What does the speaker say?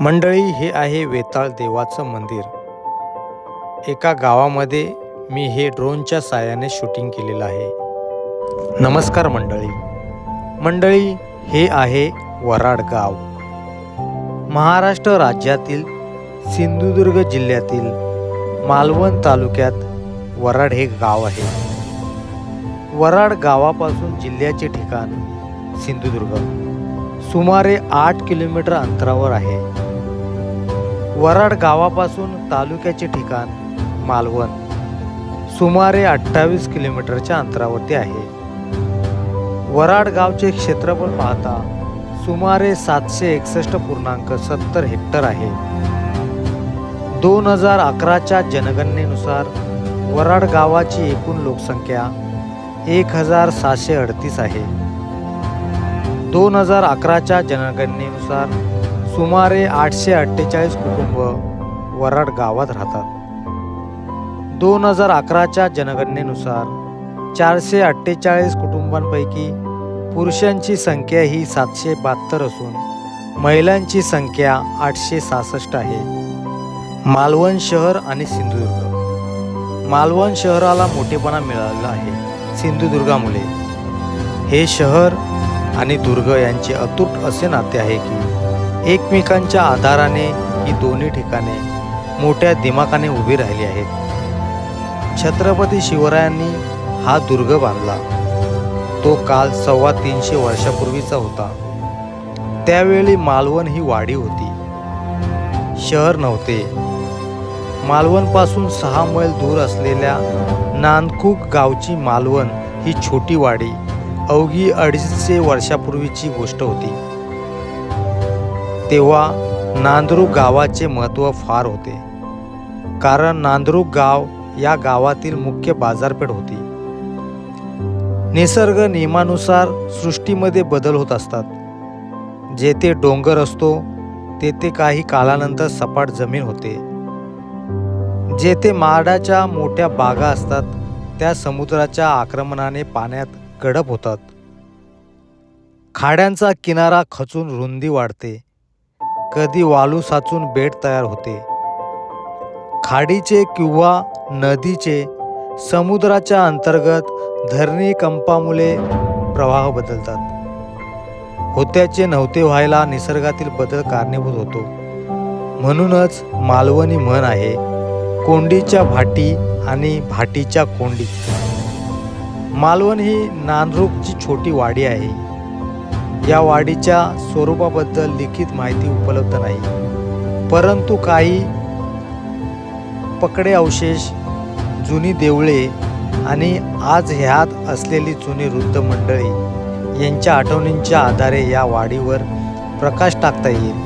मंडळी हे आहे वेताळ देवाचं मंदिर. एका गावामध्ये मी हे ड्रोनच्या साहाय्याने शूटिंग केलेलं आहे. नमस्कार मंडळी. मंडळी हे आहे वराड गाव. महाराष्ट्र राज्यातील सिंधुदुर्ग जिल्ह्यातील मालवण तालुक्यात वराड हे गाव आहे. वराड गावापासून जिल्ह्याचे ठिकाण सिंधुदुर्ग. सुमारे आठ किलोमीटर अंतरावर आहे. वराड गावापासून तालुक्याचे ठिकाण मालवण. सुमारे अठ्ठावीस किलोमीटरच्या अंतरावरती आहे. वराड गावचे क्षेत्रफळ पाहता सुमारे सातशे एकसष्ट पूर्णांक सत्तर हेक्टर आहे. दोन हजार अकराच्या जनगणनेनुसार वराड गावाची एकूण लोकसंख्या एक हजार सहाशे अडतीस आहे. दोन हजार अकराच्या जनगणनेनुसार सुमारे आठशे अठ्ठेचाळीस कुटुंब वराड गावात राहतात. दोन हजार अकराच्या जनगणनेनुसार चारशे अठ्ठेचाळीस कुटुंबांपैकी पुरुषांची संख्या ही सातशे बहात्तर असून महिलांची संख्या आठशे सहासष्ट आहे. मालवण शहर आणि सिंधुदुर्ग. मालवण शहराला मोठेपणा मिळालेला आहे सिंधुदुर्गामुळे. हे शहर आणि दुर्ग यांचे अतूट असे नाते आहे की एकमेकांच्या आधाराने ही दोन्ही ठिकाणे मोठ्या दिमाखाने उभी राहिली आहेत. छत्रपती शिवरायांनी हा दुर्ग बांधला. तो काल सव्वा तीनशे वर्षापूर्वीचा होता. त्यावेळी मालवण ही वाडी होती. शहर नव्हते. मालवणपासून सहा मैल दूर असलेल्या नानकुक गावची मालवण ही छोटी वाडी अवघी अडीचशे वर्षापूर्वीची गोष्ट होती. तेव्हा नांदरू गावाचे महत्त्व फार होते. कारण नांदरू गाव या गावातील मुख्य बाजारपेठ होती. निसर्ग नियमानुसार सृष्टीमध्ये बदल होत असतात. जेथे डोंगर असतो तेथे काही कालानंतर सपाट जमीन होते. जेथे माडाच्या मोठ्या बागा असतात त्या समुद्राच्या आक्रमणाने पाण्यात गडप होतात. खाड्यांचा किनारा खचून रुंदी वाढते. कधी वालू साचून बेट तयार होते. खाडीचे किंवा नदीचे समुद्राच्या अंतर्गत धरणी कंपामुळे प्रवाह बदलतात. होत्याचे नव्हते व्हायला निसर्गातील बदल कारणीभूत होतो. म्हणूनच मालवणी म्हण आहे कोंडीच्या भाटी आणि भाटीच्या कोंडी. मालवण ही नानरूपची छोटी वाडी आहे. या वाढीच्या स्वरूपाबद्दल लिखित माहिती उपलब्ध नाही. परंतु काही पकडे अवशेष जुनी देवळे आणि आज ह्यात असलेली जुनी वृद्ध मंडळी यांच्या आठवणींच्या आधारे या वाढीवर प्रकाश टाकता येईल.